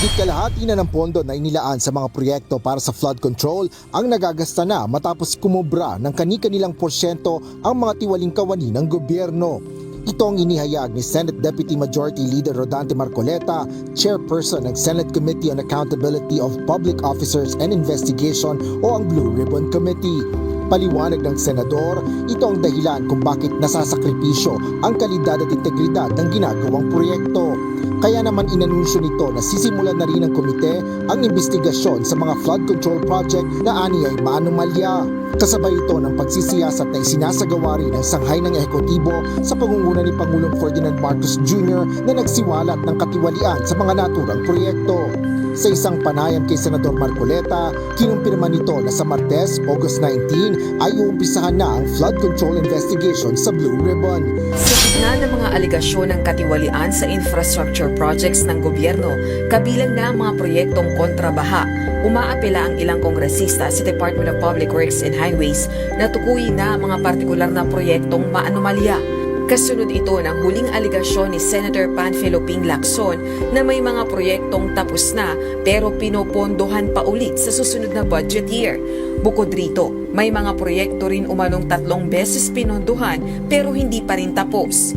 Higit kalahati na ng pondo na inilaan sa mga proyekto para sa flood control ang nagagasta na matapos kumubra ng kani-kanilang porsyento ang mga tiwaling kawani ng gobyerno. Ito ang inihayag ni Senate Deputy Majority Leader Rodante Marcoleta, Chairperson ng Senate Committee on Accountability of Public Officers and Investigation o ang Blue Ribbon Committee. Paliwanag ng senador, ito ang dahilan kung bakit nasasakripisyo ang kalidad at integridad ng ginagawang proyekto. Kaya naman inanunsyo nito na sisimulan na rin ng komite ang investigasyon sa mga flood control project na ani ay maanumalya. Kasabay ito ng pagsisiyasat na isinasagawa rin ng sanghay ng ehekutibo sa pangunguna ni Pangulong Ferdinand Marcos Jr. na nagsiwalat ng katiwalian sa mga naturang proyekto. Sa isang panayam kay Senador Marcoleta, kinumpirma nito na sa Martes, August 19, ay uumpisahan na ang flood control investigation sa Blue Ribbon. Sa gitna ng mga aligasyon ng katiwalian sa infrastructure projects ng gobyerno, kabilang na ang mga proyektong kontrabaha, umaapela ang ilang kongresista sa Department of Public Works and Highways na tukuyin na ang mga partikular na proyektong maanomalya. Kasunod ito ng huling aligasyon ni Senator Panfilo Ping Lacson na may mga proyektong tapos na pero pinopondohan pa ulit sa susunod na budget year. Bukod rito, may mga proyekto rin umanong tatlong beses pinondohan pero hindi pa rin tapos.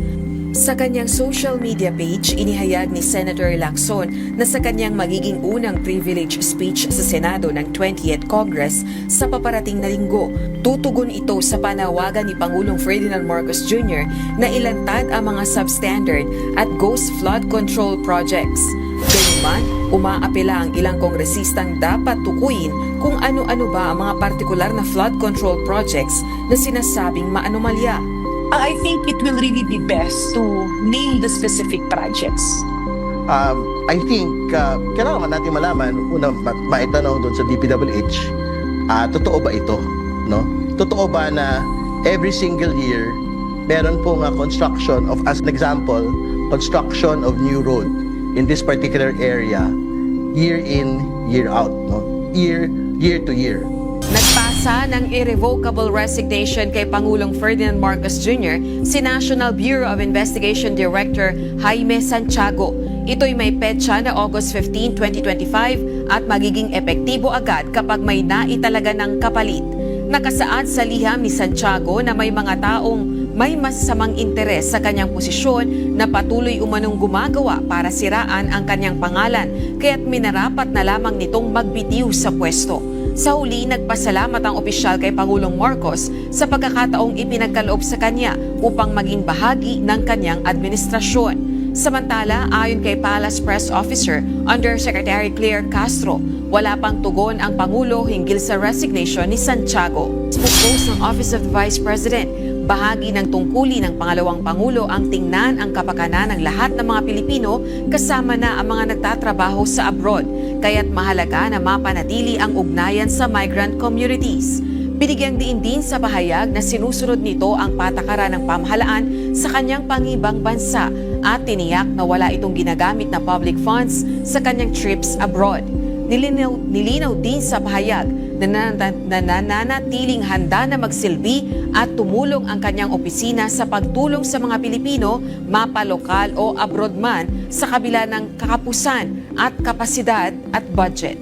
Sa kanyang social media page, inihayag ni Senator Lacson na sa kanyang magiging unang privilege speech sa Senado ng 20th Congress sa paparating na linggo, tutugon ito sa panawagan ni Pangulong Ferdinand Marcos Jr. na ilantad ang mga substandard at ghost flood control projects. Gayunman, umaapela ang ilang kongresistang dapat tukuyin kung ano-ano ba ang mga partikular na flood control projects na sinasabing maanomalya. I think it will really be best to name the specific projects. um, I think uh, kailangan natin malaman una ma- maitanong doon sa DPWH ah totoo ba ito no? Totoo ba na every single year meron pong uh, construction of as an example construction of new road in this particular area year in year out no? Year year to year Nagpasa ng irrevocable resignation kay Pangulong Ferdinand Marcos Jr. si National Bureau of Investigation Director Jaime Santiago. Ito'y may petsa na August 15, 2025 at magiging epektibo agad kapag may naitalaga ng kapalit. Nakasaad sa liham ni Santiago na may mga taong may masamang interes sa kanyang posisyon na patuloy umanong gumagawa para siraan ang kanyang pangalan kaya't minarapat na lamang nitong magbitiw sa pwesto. Sa huli, nagpasalamat ang opisyal kay Pangulong Marcos sa pagkakataong ipinagkaloob sa kanya upang maging bahagi ng kanyang administrasyon. Samantala, ayon kay Palace Press Officer Undersecretary Claire Castro, wala pang tugon ang Pangulo hinggil sa resignation ni Santiago. Spokespost ng Office of the Vice President, bahagi ng tungkuli ng pangalawang Pangulo ang tingnan ang kapakanan ng lahat ng mga Pilipino kasama na ang mga nagtatrabaho sa abroad, kaya't mahalaga na mapanatili ang ugnayan sa migrant communities. Binigyang diin din sa pahayag na sinusunod nito ang patakaran ng pamahalaan sa kanyang pangibang bansa at tiniyak na wala itong ginagamit na public funds sa kanyang trips abroad. Nilinaw, nilinaw din sa pahayag na nanana- na nananatiling handa na magsilbi at tumulong ang kanyang opisina sa pagtulong sa mga Pilipino, mapalokal o abroad man sa kabila ng kakapusan at kapasidad at budget.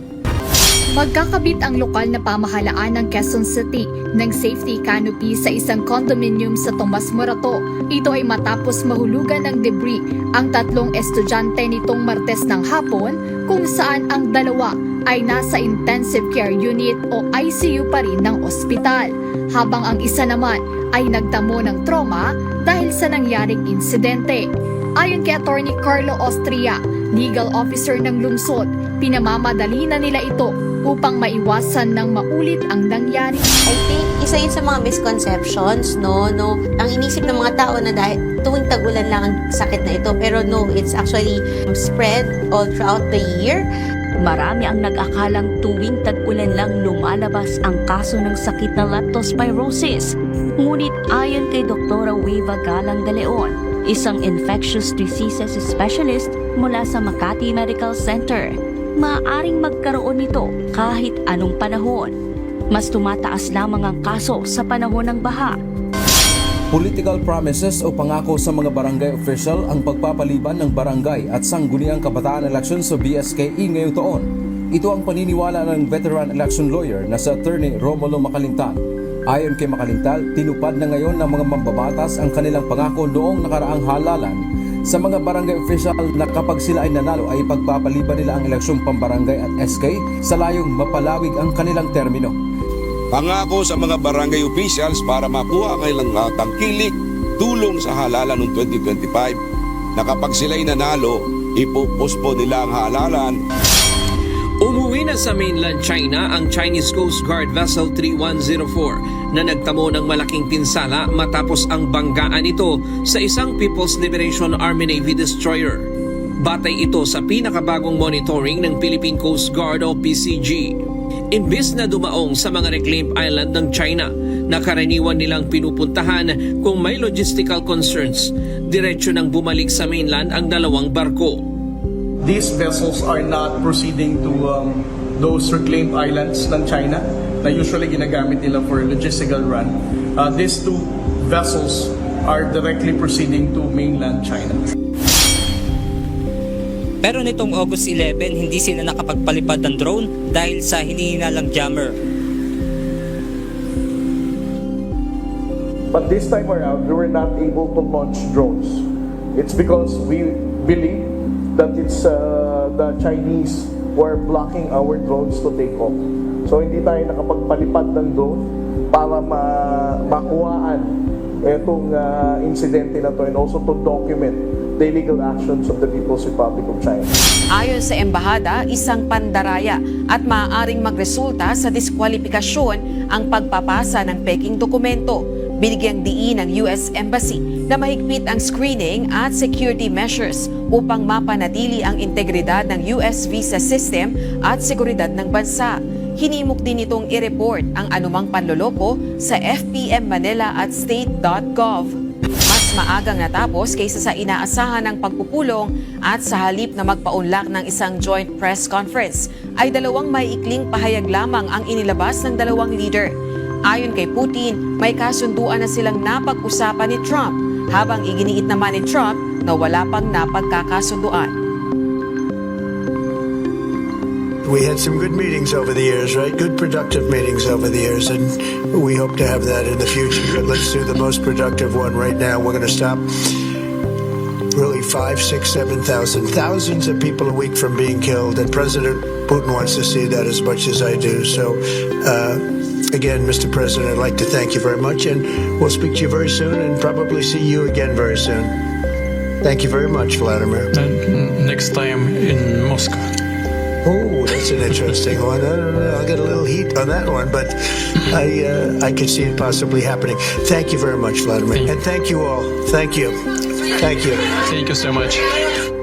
Magkakabit ang lokal na pamahalaan ng Quezon City ng safety canopy sa isang condominium sa Tomas Morato. Ito ay matapos mahulugan ng debris ang tatlong estudyante nitong Martes ng hapon kung saan ang dalawa ay nasa intensive care unit o ICU pa rin ng ospital, habang ang isa naman ay nagtamo ng trauma dahil sa nangyaring insidente. Ayon kay Attorney Carlo Austria, legal officer ng lungsod, pinamamadali na nila ito upang maiwasan ng maulit ang nangyari. I think isa yun sa mga misconceptions, no? no ang inisip ng mga tao na dahil tuwing tag-ulan lang ang sakit na ito. Pero no, it's actually spread all throughout the year. Marami ang nag-akalang tuwing tag-ulan lang lumalabas ang kaso ng sakit na leptospirosis. Ngunit ayon kay Dr. Weva Galang de Leon, isang infectious diseases specialist mula sa Makati Medical Center, maaaring magkaroon nito kahit anong panahon. Mas tumataas lamang ang kaso sa panahon ng baha. Political promises o pangako sa mga barangay official ang pagpapaliban ng barangay at sangguniang kabataan election sa BSKE ngayong taon. Ito ang paniniwala ng veteran election lawyer na sa attorney Romulo Makalintal. Ayon kay Makalintal, tinupad na ngayon ng mga mambabatas ang kanilang pangako noong nakaraang halalan sa mga barangay official na kapag sila ay nanalo ay pagpapaliban nila ang eleksyong pambarangay at SK sa layong mapalawig ang kanilang termino. Pangako sa mga barangay officials para makuha ang ilang uh, tangkilik tulong sa halalan noong 2025 na kapag sila'y nanalo, ipupospo nila ang halalan Umuwi na sa mainland China ang Chinese Coast Guard Vessel 3104 na nagtamo ng malaking pinsala matapos ang banggaan ito sa isang People's Liberation Army Navy destroyer. Batay ito sa pinakabagong monitoring ng Philippine Coast Guard o PCG. Imbis na dumaong sa mga reclaimed island ng China na karaniwan nilang pinupuntahan kung may logistical concerns, diretsyo nang bumalik sa mainland ang dalawang barko. These vessels are not proceeding to um, those reclaimed islands ng China na usually ginagamit nila for logistical run. Uh, these two vessels are directly proceeding to mainland China. Pero nitong August 11, hindi sila nakapagpalipad ng drone dahil sa hinihinalang jammer. But this time around, we were not able to launch drones. It's because we believe that it's uh, the Chinese who are blocking our drones to take off. So hindi tayo nakapagpalipad ng drone para ma makuhaan itong uh, insidente na to and also to document the illegal actions of the People's Republic of China. Ayon sa embahada, isang pandaraya at maaaring magresulta sa diskwalifikasyon ang pagpapasa ng peking dokumento. Binigyang diin ng US Embassy na mahigpit ang screening at security measures upang mapanatili ang integridad ng US visa system at seguridad ng bansa. Hinimok din itong i-report ang anumang panloloko sa FPM Manila at state.gov. Mas maagang natapos kaysa sa inaasahan ng pagpupulong at sa halip na magpaunlak ng isang joint press conference ay dalawang maiikling pahayag lamang ang inilabas ng dalawang leader. Ayon kay Putin, may kasunduan na silang napag-usapan ni Trump habang iginiit naman ni Trump na wala pang napagkakasunduan. We had some good meetings over the years, right? Good productive meetings over the years, and we hope to have that in the future. But let's do the most productive one right now. We're going to stop really five, six, seven thousand, thousands of people a week from being killed, and President Putin wants to see that as much as I do. So, uh, again, Mr. President, I'd like to thank you very much, and we'll speak to you very soon, and probably see you again very soon. Thank you very much, Vladimir. And next time in Moscow. Oh, that's an interesting one. I don't know. I'll get a little heat on that one, but I uh, I could see it possibly happening. Thank you very much, Vladimir, and thank you all. Thank you. Thank you. Thank you so much.